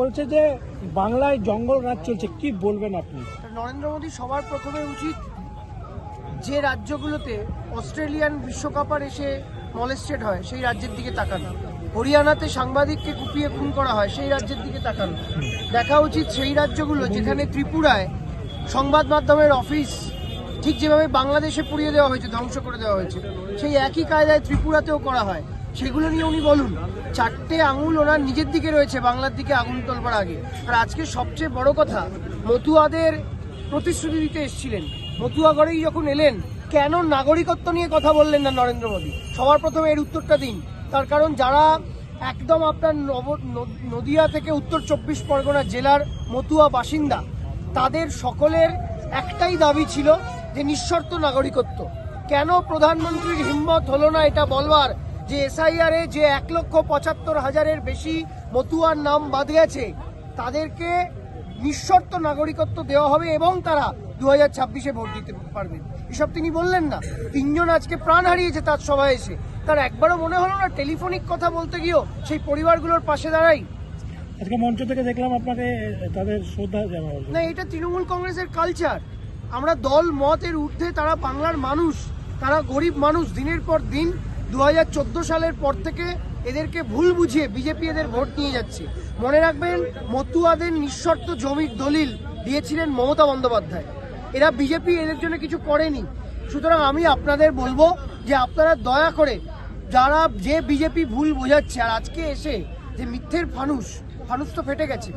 বলছে যে বাংলায় জঙ্গল রাজ চলছে, কি বলবেন আপনি? নরেন্দ্র মোদী সবার প্রথমে উচিত যে রাজ্যগুলোতে অস্ট্রেলিয়ান বিশ্বকাপার এসে মলেস্টেড হয়, সেই রাজ্যের দিকে তাকানো। হরিয়ানাতে সাংবাদিককে কুপিয়ে খুন করা হয়, সেই রাজ্যের দিকে তাকানো। দেখা উচিত সেই রাজ্যগুলো যেখানে ত্রিপুরায় সংবাদ মাধ্যমের অফিস ঠিক যেভাবে বাংলাদেশে পুড়িয়ে দেওয়া হয়েছে, ধ্বংস করে দেওয়া হয়েছে, সেই একই কায়দায় ত্রিপুরাতেও করা হয়। সেগুলো নিয়ে উনি বলুন। চারটে আঙুল ওনার নিজের দিকে রয়েছে, বাংলার দিকে আগুন তোলবার আগে। আর আজকে সবচেয়ে বড় কথা, মতুয়াদের প্রতিশ্রুতি দিতে এসেছিলেন। মতুয়াগড়েই যখন এলেন, কেন নাগরিকত্ব নিয়ে কথা বললেন না নরেন্দ্র মোদী? সবার প্রথমে এর উত্তরটা দিন। তার কারণ যারা একদম আপনার নব- নদিয়া থেকে উত্তর চব্বিশ পরগনা জেলার মতুয়া বাসিন্দা, তাদের সকলের একটাই দাবি ছিল যে নিঃশর্ত নাগরিকত্ব। কেন প্রধানমন্ত্রীর হিম্মত হলো না এটা বলবার? যে এসআইআর এ যে এক লক্ষ পঁচাত্তর হাজারের বেশি মতুয়ার নাম বাদ গেছে তাদেরকে নিঃশর্ত নাগরিকত্ব দেওয়া হবে এবং তারা দু হাজার ছাব্বিশে ভোট দিতে পারবেন এসব তিনি বললেন না। তিনজন আজকে প্রাণ হারিয়েছে তার সভায় এসে। তার একবারও মনে হলো না টেলিফোনিক কথা বলতে গিয়েও সেই পরিবারগুলোর পাশে দাঁড়াই। আজকে মঞ্চ থেকে দেখলাম আপনাকে তাদের শ্রদ্ধা জানানো না এটা তৃণমূল কংগ্রেসের কালচার। আমরা দল মতের ঊর্ধ্বে তারা বাংলার মানুষ তারা গরিব মানুষ দিনের পর দিন দু হাজার চোদ্দ সালের পর থেকে এদেরকে ভুল বুঝিয়ে বিজেপি এদের ভোট নিয়ে যাচ্ছে। মনে রাখবেন, মতুয়াদের নিঃশর্ত জমির দলিল দিয়েছিলেন মমতা বন্দ্যোপাধ্যায়। এরা বিজেপি এদের জন্য কিছু করেনি। সুতরাং আমি আপনাদের বলব যে আপনারা দয়া করে যারা যে বিজেপি ভুল বোঝাচ্ছে, আর আজকে এসে যে মিথ্যের ফানুস ফানুস তো ফেটে গেছে।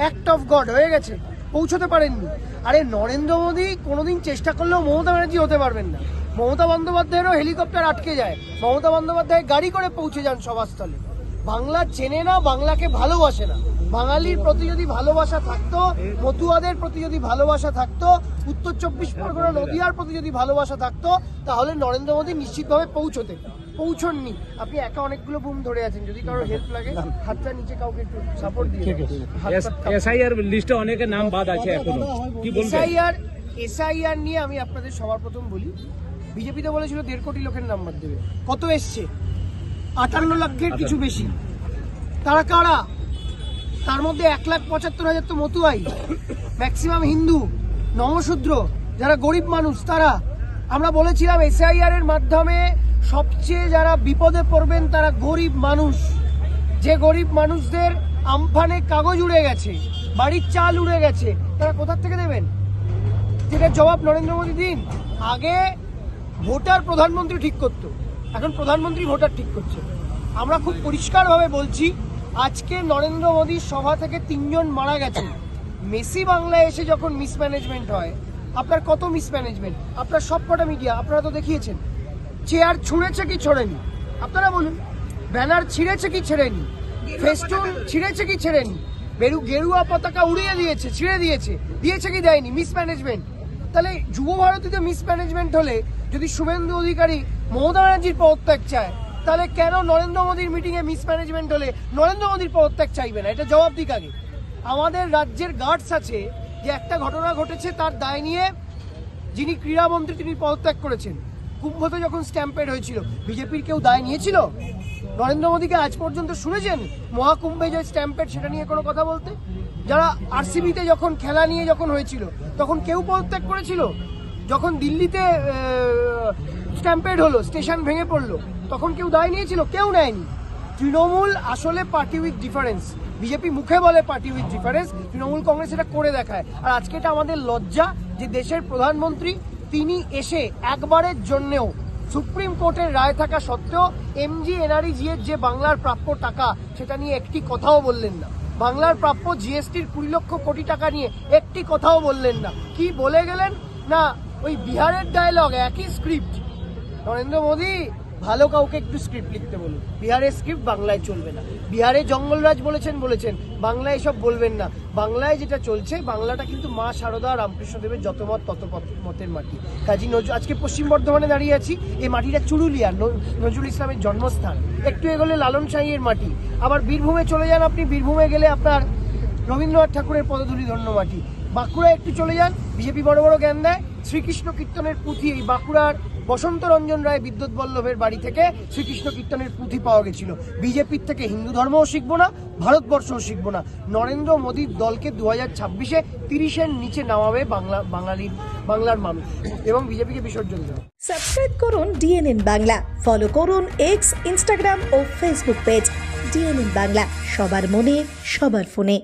অ্যাক্ট অফ গড হয়ে গেছে, পৌঁছতে পারেননি। আরে নরেন্দ্র মোদী কোনোদিন চেষ্টা করলেও মমতা ব্যানার্জি হতে পারবেন না। মমতা বন্দ্যোপাধ্যায়েরও হেলিকপ্টার আটকে যায়। মমতা বন্দ্যোপাধ্যায় গাড়ি করে পৌঁছে যান সভাস্থলে। বাংলা চেনে না বাংলাকে ভালোবাসে না। বাঙালির প্রতি যদি ভালোবাসা থাকতো মতুয়াদের প্রতি যদি ভালোবাসা থাকতো উত্তর চব্বিশ পরগনা নদিয়ার প্রতি যদি ভালোবাসা থাকতো তাহলে নরেন্দ্র মোদী নিশ্চিতভাবে পৌঁছতে। পৌঁছননি। আপনি একা অনেকগুলো বুম ধরে আছেন। যদি কারও হেল্প লাগে হাতটা নিচে কাউকে একটু সাপোর্ট দিয়ে এসআইআর লিস্টে অনেকের নাম বাদ আছে এখনও। কি বলবেন? এসআইআর এসআইআর নিয়ে আমি আপনাদের সবার প্রথম বলি বিজেপি তো বলেছিল দেড় কোটি লোকের নাম্বার দেবে। কত এসছে? আটান্ন লক্ষের কিছু বেশি। তারা কারা? তার মধ্যে এক লাখ পঁচাত্তর হাজার তো মতুয়াই। ম্যাক্সিমাম হিন্দু নমশূদ্র যারা গরিব মানুষ তারা। আমরা বলেছিলাম এসআইআর এর মাধ্যমে সবচেয়ে যারা বিপদে পড়বেন তারা গরিব মানুষ। যে গরিব মানুষদের আমফানে কাগজ উড়ে গেছে বাড়ির চাল উড়ে গেছে তারা কোথার থেকে দেবেন? যেটার জবাব নরেন্দ্র মোদী দিন। আগে ভোটার প্রধানমন্ত্রী ঠিক করতো। এখন প্রধানমন্ত্রী ভোটার ঠিক করছে। আমরা খুব পরিষ্কারভাবে বলছি, আজকে নরেন্দ্র মোদীর সভা থেকে তিনজন মারা গেছে মেসি বাংলায় এসে যখন মিসম্যানেজমেন্ট হয়, আপনার কত মিসম্যানেজমেন্ট আপনার সব কটা মিডিয়া আপনারা তো দেখিয়েছেন। চেয়ার ছুঁড়েছে কি ছোড়েনি? আপনারা বলুন, ব্যানার ছিঁড়েছে কি ছেড়েনি? ফেস্টুন ছিঁড়েছে কি ছেড়েনি? বেরু, গেরুয়া পতাকা উড়িয়ে দিয়েছে, ছিঁড়ে দিয়েছে। দিয়েছে কি দেয়নি? মিসম্যানেজমেন্ট তাহলে যুব ভারতীতে মিসম্যানেজমেন্ট হলে যদি শুভেন্দু অধিকারী মমতা ব্যানার্জির পদত্যাগ চায়, তাহলে কেন নরেন্দ্র মোদীর মিটিংয়ে মিসম্যানেজমেন্ট হলে নরেন্দ্র মোদীর পদত্যাগ চাইবে না? এটা জবাব দিক আগে। আমাদের রাজ্যের গার্ডস আছে যে একটা ঘটনা ঘটেছে তার দায় নিয়ে যিনি ক্রীড়ামন্ত্রী তিনি পদত্যাগ করেছেন। কুম্ভতে যখন স্ট্যাম্পেড হয়েছিল, বিজেপির কেউ দায় নিয়েছিল? নরেন্দ্র মোদীকে আজ পর্যন্ত শুনেছেন মহাকুম্ভে যে স্ট্যাম্পেড সেটা নিয়ে কোনো কথা বলতে? যারা আরসিবিতে যখন খেলা নিয়ে যখন হয়েছিল, তখন কেউ পদত্যাগ করেছিল? যখন দিল্লিতে স্ট্যাম্পেড হলো স্টেশন ভেঙে পড়ল, তখন কেউ দায় নিয়েছিল? কেউ নেয়নি। তৃণমূল আসলে পার্টি উইথ ডিফারেন্স বিজেপি মুখে বলে party with difference Trinamool Congress এটা করে দেখায়। আর আজকে এটা আমাদের লজ্জা যে দেশের প্রধানমন্ত্রী, তিনি এসে একবারের জন্যেও সুপ্রিম কোর্টের রায় থাকা সত্ত্বেও এমজি এনআরইজি এর যে বাংলার প্রাপ্য টাকা, সেটা নিয়ে একটি কথাও বললেন না। বাংলার প্রাপ্য জিএসটির কুড়ি লক্ষ কোটি টাকা নিয়ে একটি কথাও বললেন না। কি বলে গেলেন? না, ওই বিহারের ডায়লগ একই স্ক্রিপ্ট নরেন্দ্র মোদী ভালো কাউকে একটু স্ক্রিপ্ট লিখতে বলুন। বিহারের স্ক্রিপ্ট বাংলায় চলবে না। বিহারে জঙ্গলরাজ বলেছেন বলেছেন, বাংলায় এসব বলবেন না। বাংলায় যেটা চলছে, বাংলাটা কিন্তু মা শারদা রামকৃষ্ণদেবের যত মত তত মতের মাটি। কাজী নজরুল আজকে পশ্চিম বর্ধমানে দাঁড়িয়ে আছি। এই মাটিটা চুরুলিয়া নজরুল ইসলামের জন্মস্থান। একটু এগোলে লালন শাহীর মাটি। আবার বীরভূমে চলে যান আপনি। বীরভূমে গেলে আপনার রবীন্দ্রনাথ ঠাকুরের পদধূলি ধন্য মাটি। বাঁকুড়া একটু চলে যান। বিজেপি বড় বড় জ্ঞান দেয়। শ্রীকৃষ্ণ কীর্তনের পুঁথি এই বাঁকুড়ার বসন্ত রঞ্জন রায় বিদ্যুৎ বল্লভের বাড়ি থেকে শ্রীকৃষ্ণ কীর্তনের পুঁথি পাওয়া গেছিল। বিজেপির থেকে হিন্দু ধর্মও শিখব না, ভারতবর্ষও শিখব না। নরেন্দ্র মোদীর দলকে দু হাজার ছাব্বিশে তিরিশের নিচে নামাবে বাংলা, বাঙালির, বাংলার মানুষ। এবং বিজেপিকে বিসর্জন দেবে। সাবস্ক্রাইব করুন ডিএনএন বাংলা। ফলো করুন এক্স ইনস্টাগ্রাম ও ফেসবুক পেজ ডিএনএন বাংলা, সবার মনে, সবার ফোনে।